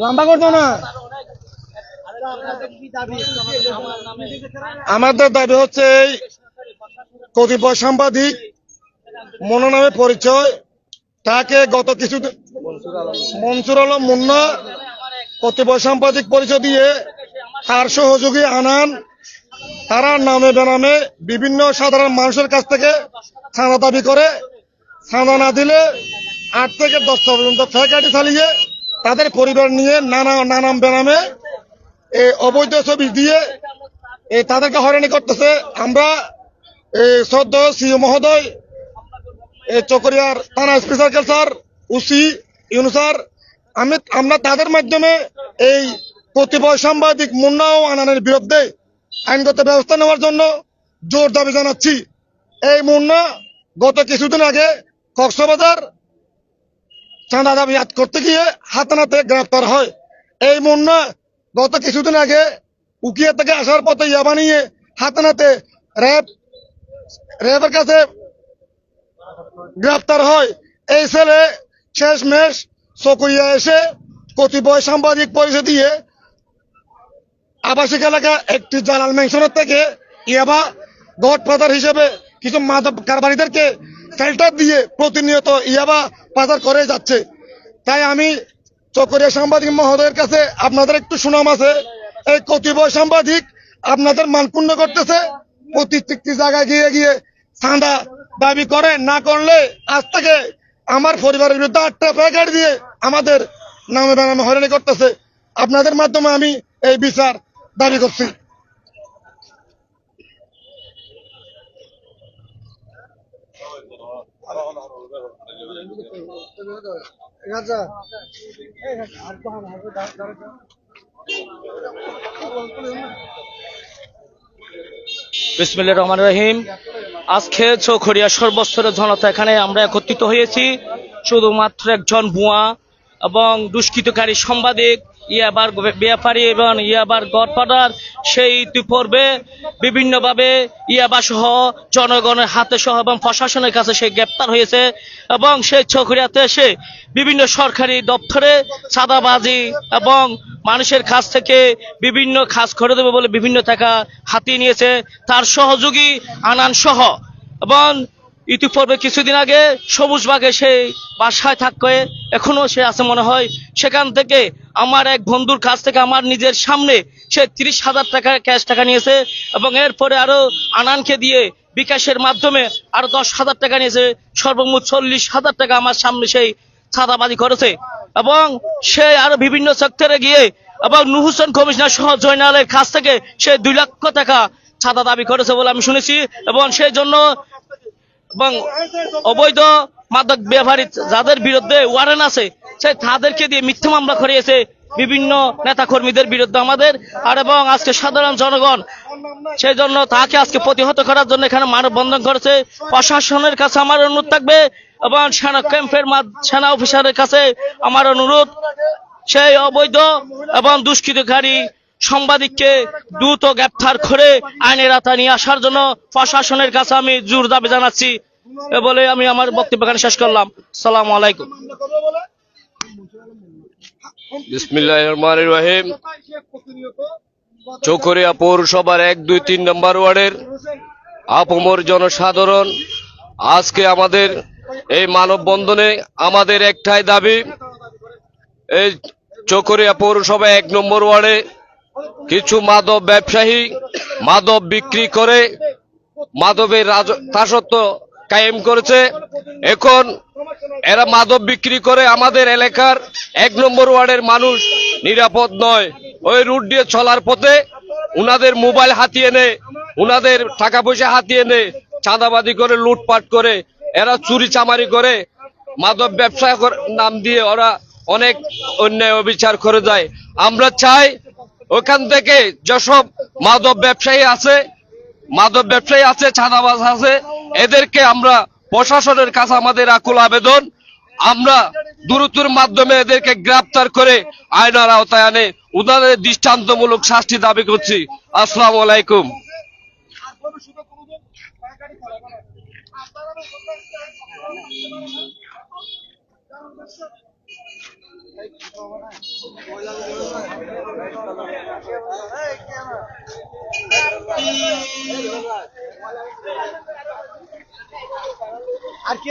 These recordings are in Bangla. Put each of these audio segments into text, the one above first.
লম্বা করতো না। আমাদের দাবি হচ্ছে এই কতিপয় সাংবাদিক মনোনামে পরিচয়। তাকে গত কিছু মনসুর আলম মুন্না কতিপয় সাংবাদিক পরিচয় দিয়ে তার সহযোগী আনান। তারা নামে বেনামে বিভিন্ন সাধারণ মানুষের কাছ থেকে চাঁদা দাবি করে। চাঁদা না দিলে আট থেকে দশটা পর্যন্ত ফ্যাকাটি চালিয়ে তাদের পরিবার নিয়ে নানা, নানাম বেনামে এই অবৈধ ছবি দিয়ে এই তাদেরকে হয়রানি করতেছে। আমরা এই সদ্য সিও মহোদয় এই চকরিয়ার থানা স্পেশাল স্যার উসি ইউনুসার আমি, আমরা তাদের মাধ্যমে এই কতিপয় সাংবাদিক মুন্না ও আনানের বিরুদ্ধে আইনগত ব্যবস্থা নেওয়ার জন্য জোর দাবি জানাচ্ছি। এই মুন্না গত কিছুদিন আগে কক্সবাজার চাঁদা দাবি আদ করতে গিয়ে হাতানাতে গ্রেপ্তার হয়। এই মুন্না গত কিছুদিন আগে উকিয়া থেকে আসার পথে ইয়াবা নিয়ে হাতানাতে র্যাব র্যাবের কাছে গ্রেপ্তার হয়। এই ছেলে শেষ মেশ চকরিয়া এসে কতিপয় সাংবাদিক পরিচয় দিয়ে আবাসিক এলাকা একটি জালাল মেনশনের থেকে ইয়াবা গডফাদার হিসেবে কিছু মাদক কারবারিদেরকে ফিল্টার দিয়ে প্রতিনিয়ত ইয়াবা পাচার করে যাচ্ছে। তাই আমি চকরিয়া সাংবাদিক মহোদয়ের কাছে আপনাদের একটু সুনাম আছে। এই কতিপয় সাংবাদিক আপনাদের মানপূর্ণ করতেছে। প্রত্যেকটি জায়গায় গিয়ে গিয়ে ছাঁদা দাবি করে, না করলে আজ থেকে আমার পরিবারের বিরুদ্ধে আটটা প্যাকেট দিয়ে আমাদের নামে বেনামে হয়রানি করতেছে। আপনাদের মাধ্যমে আমি এই বিচার দাবি করছি। বিসমিল্লা রহমান রহিম। আজকে চৌখড়িয়া সর্বস্তরের জনতা এখানে আমরা একত্রিত হয়েছি। শুধুমাত্র একজন বুয়া এবং দুষ্কৃতকারী সাংবাদিক ইয়াবার ব্যাপারী এবং ইয়াবার গডফাদার সেই ইতিপূর্বে বিভিন্নভাবে ইয়াবা সহ জনগণের হাতে সহ এবং প্রশাসনের কাছে সে গ্রেপ্তার হয়েছে এবং সেই চৌখড়িয়াতে এসে বিভিন্ন সরকারি দপ্তরে চাঁদাবাজি এবং মানুষের কাছ থেকে বিভিন্ন কাজ করে দেবে বলে বিভিন্ন টাকা হাতিয়ে নিয়েছে। তার সহযোগী আনান সহ এবং ইতিপূর্বে কিছুদিন আগে সবুজ বাঘে সেই বাসায় থাকবে, এখনও সে আছে মনে হয়। সেখান থেকে আমার এক বন্ধুর কাছ থেকে আমার নিজের সামনে সে তিরিশ হাজার টাকা ক্যাশ টাকা নিয়েছে এবং এরপরে আরও আনানকে দিয়ে বিকাশের মাধ্যমে আরও দশ হাজার টাকা নিয়েছে, সর্বমোট চল্লিশ হাজার টাকা আমার সামনে সেই ছাদাবাজি করেছে। এবং সে আরও বিভিন্ন সেক্টরে গিয়ে এবং নুহুসেন কমিশনার সহ জয়নালের কাছ থেকে সে দুই লক্ষ টাকা ছাদা দাবি করেছে বলে আমি শুনেছি এবং সেই জন্য এবং অবৈধ মাদক ব্যবহারী যাদের বিরুদ্ধে ওয়ারেন্ট আছে সে তাদেরকে দিয়ে মিথ্যা মামলা করিয়েছে বিভিন্ন নেতা কর্মীদের বিরুদ্ধে আমাদের। আর এবং আজকে সাধারণ জনগণ, সেই জন্য তাকে আজকে প্রতিহত করার জন্য এখানে মানববন্ধন করেছে। প্রশাসনের কাছে আমার অনুরোধ থাকবে এবং সেনা ক্যাম্পের সেনা অফিসারের কাছে আমার অনুরোধ। সেই অবৈধ এবং দুষ্কৃতকারী সাংবাদিককে দ্রুত গ্রেপ্তার করে আইনের আতা নিয়ে আসার জন্য প্রশাসনের কাছে আমি জোর দাবি জানাচ্ছি। বলে আমি আমার বক্তব্য এখানে শেষ করলাম। সালাম আলাইকুম। রহিম। চৌকরিয়া পৌরসভার এক, দুই, তিন নম্বর ওয়ার্ডের আপমর জনসাধারণ, আজকে আমাদের এই মানববন্ধনে আমাদের একটাই দাবি, এই চৌকরিয়া পৌরসভা এক নম্বর ওয়ার্ডে কিছু মাদক ব্যবসায়ী মাদক বিক্রি করে মাদকের রাজ- দাসত্ব কায়েম করেছে। এখন এরা মাদক বিক্রি করে আমাদের এলাকার এক নম্বর ওয়ার্ডের মানুষ নিরাপদ নয়। ওই রুট দিয়ে চলার পথে উনাদের মোবাইল হাতিয়ে নে, উনাদের টাকা পয়সা হাতিয়ে নে চাঁদাবাদি করে, লুটপাট করে, এরা চুরি চামারি করে, মাদক ব্যবসা নাম দিয়ে ওরা অনেক অন্যায় অবিচার করে যায়। আমরা চাই ওখান থেকে যেসব মাদক ব্যবসায়ী আছে, মাদক ব্যবসায়ী আছে ছাদাবাজ আছে। এদেরকে আমরা প্রশাসনের কাছে আমাদের আকুল আবেদন। আমরা দ্রুতর মাধ্যমে এদেরকে গ্রেপ্তার করে আইনার আওতায় আনে। উনাদের দৃষ্টান্তমূলক শাস্তি দাবি করছি। আসসালামু আলাইকুম। আর কি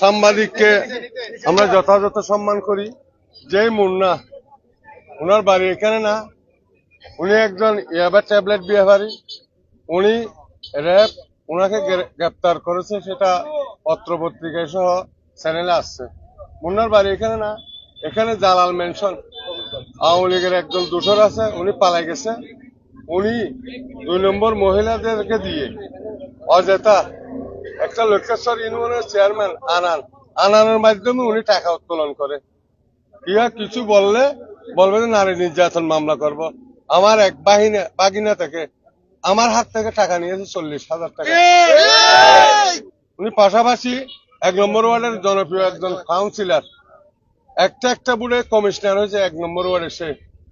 সাংবাদিককে আমরা যথাযথ সম্মান করি। যেই মুন্না ওনার বাড়ি এখানে না, উনি একজন ইয়াবা ট্যাবলেট বিহারি উনি র্যাব ওনাকে গ্রে- গ্রেপ্তার করেছে, সেটা পত্র পত্রিকায় সহ চ্যানেলে আসছে। মুন্নার বাড়ি এখানে না, এখানে জালাল মেনশন। আওয়ামী লীগের একজন দূষর আছে, উনি পালাই গেছে। উনি দুই নম্বর মহিলাদেরকে দিয়ে অযথা একটা লক্ষ্যেশ্বর ইউনিয়নের চেয়ারম্যান আনান। আনানের মাধ্যমে উনি টাকা উত্তোলন করে। কি কিছু বললে বলবে যে, নারী নির্যাতন মামলা করব। আমার এক বাহিনী বাগিনা থেকে আমার হাত থেকে টাকা নিয়েছে চল্লিশ হাজার টাকা। উনি পাশাপাশি এক নম্বর ওয়ার্ডের জনপ্রিয় একজন কাউন্সিলর। একটা একটা বুড়ে কমিশনার হয়েছে, এক নম্বর ওয়ার্ডে সে।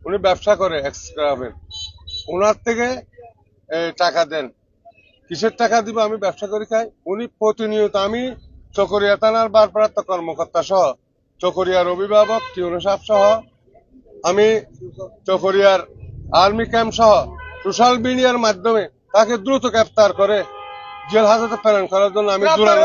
উনি ব্যবসা করে এক্সক্রাবের ওনার থেকে টাকা দেন। কিসের টাকা দিব আমি ব্যবসা করি খাই? উনি প্রতিনিয়ত আমি চকরিয়া থানার ভারপ্রাপ্ত কর্মকর্তা সহ চকরিয়ার অভিভাবক টিউনো সাহেব সহ আমি চকরিয়ার আর্মি ক্যাম্প সহ সোশ্যাল মিডিয়ার মাধ্যমে তাকে দ্রুত গ্রেপ্তার করে জেল হাজতে প্রেরণ করার জন্য আমি জোরালো।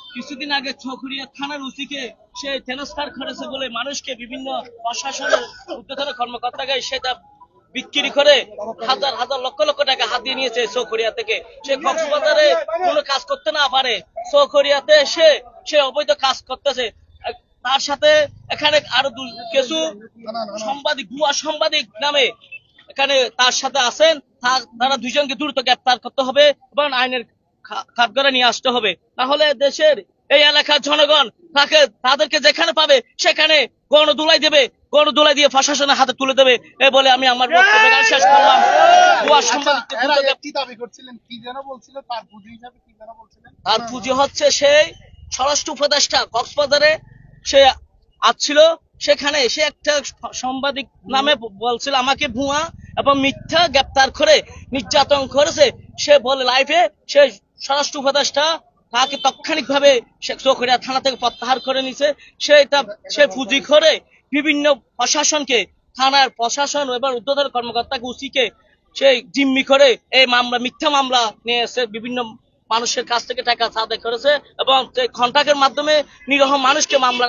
কিছুদিন আগে চকরিয়া থানার উচিকে সে ট্রান্সফার করেছে বলে মানুষকে বিভিন্ন প্রশাসনের উদ্যোতন কর্মকর্তাকে সেটা বিক্রি করে হাজার হাজার, লক্ষ লক্ষ টাকা হাতিয়ে নিয়েছে চৌখরিয়া থেকে। সে কক্সবাজারে কোনো কাজ করতে না পারে। চৌখরিয়াতে এসে সে অবৈধ কাজ করতেছে। তার সাথে এখানে আরও কিছু সাংবাদিক, ভুয়া সাংবাদিক নামে এখানে তার সাথে আছেন। তা- তারা দুইজনকে দ্রুত গ্রেপ্তার করতে হবে এবং আইনের কাঠগড়ে নিয়ে আসতে হবে। তাহলে দেশের এই এলাকার জনগণ তাকে তাদেরকে যেখানে পাবে সেখানে গণদুলাই দেবে। গণদুলাই দিয়ে প্রশাসনের হাতে তুলে দেবে। এই বলে আমি আমার বক্তব্য শেষ করলাম। বলছিলেন? তার পুঁজি হচ্ছে সেই স্বরাষ্ট্র উপদেষ্টা কক্সবাজারে সে আসছিল সেখানে সে একটা সাংবাদিক নামে বলছিল আমাকে ভুয়া এবং মিথ্যা গ্রেপ্তার করে নির্যাতন করেছে। সে বলে লাইফে সে স্বরাষ্ট্র উপদেষ্টা তাকে তাৎক্ষণিক ভাবে থানা থেকে প্রত্যাহার করে নিছে। সে তা সে পুঁজি করে বিভিন্ন প্রশাসনকে, থানার প্রশাসন এবং উদ্ধার কর্মকর্তাকে উচিকে সেই জিম্মি করে এই মামলা, মিথ্যা মামলা নিয়ে এসে বিভিন্ন মানুষের কাছ থেকে টাকা আদায় করেছে এবং সেই কন্ট্রাক্টের মাধ্যমে নিরহ মানুষকে মামলা